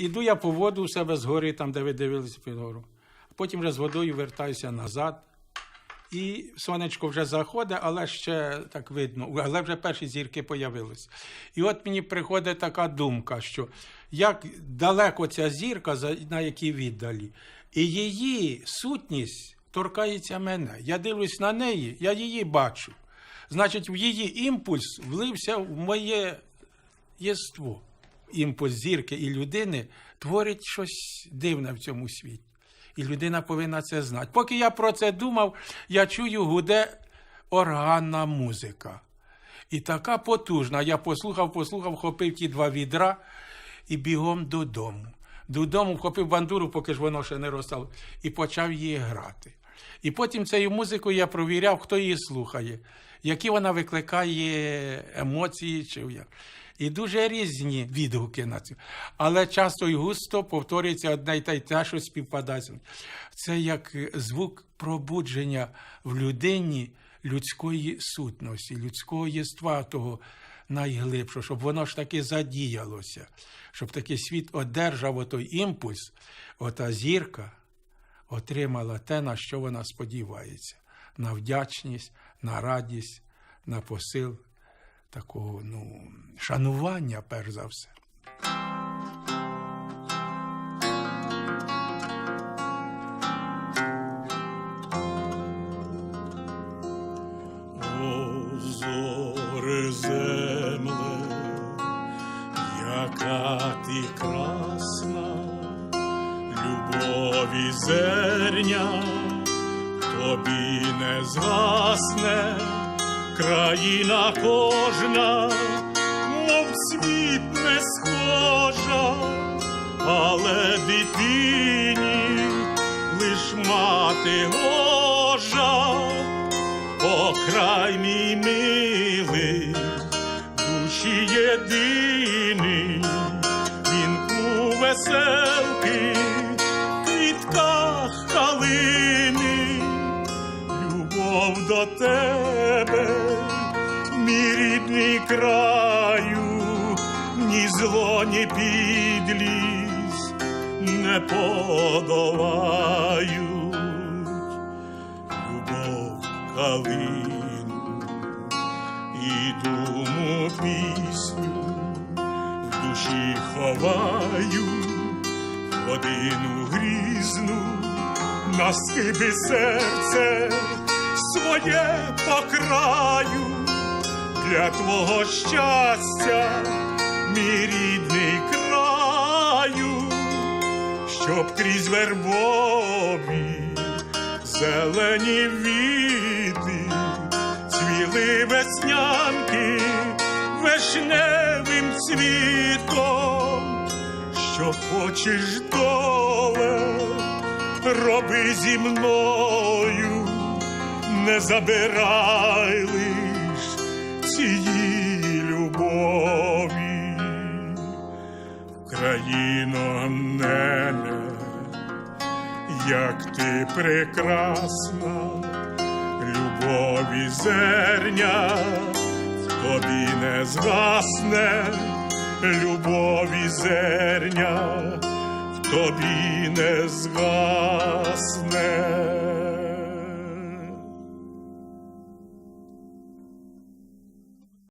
іду я по воду у себе з гори, там, де ви дивилися під гору. Потім вже з водою вертаюся назад. І сонечко вже заходить, але ще так видно, але вже перші зірки появились. І от мені приходить така думка, що як далеко ця зірка, на якій віддалі, і її сутність торкається мене. Я дивлюсь на неї, я її бачу. Значить, в її імпульс влився в моє єство. Імпульс зірки і людини творить щось дивне в цьому світі. І людина повинна це знати. Поки я про це думав, я чую, гуде органна музика. І така потужна. Я послухав, послухав, хопив ті два відра і бігом додому. Додому вхопив бандуру, поки ж воно ще не розстало, і почав її грати. І потім цією музикою я провіряв, хто її слухає, які вона викликає емоції. Чи як. І дуже різні відгуки на це. Але часто і густо повторюється одне й те, й те, що співпадає. Це як звук пробудження в людині людської сутності, людського єства того найглибшого, щоб воно ж таки задіялося, щоб такий світ одержав отой імпульс, ота зірка отримала те, на що вона сподівається: на вдячність, на радість, на посил такого ну, шанування, перш за все. О, зоре земле, яка ти красна, любові зерня, тобі не згасне, країна кожна, мов світ не схожа, але дитині лиш мати гожа. О, край мій милий, душі єдиний, вінку веселки, квітках калини, любов до тебе, ні зло, підлість не подолають. Любов калину і думу пісню в душі ховаю, годину грізну на скиби серце своє покраю. Для твого щастя, рідний краю, щоб крізь вербові зелені віти, цвіли веснянки вишневим цвітом, що хочеш доле, роби зі мною, не забирай лиш цієї як ти прекрасна, любові зерня, в тобі не згасне, любові зерня, в тобі не згасне.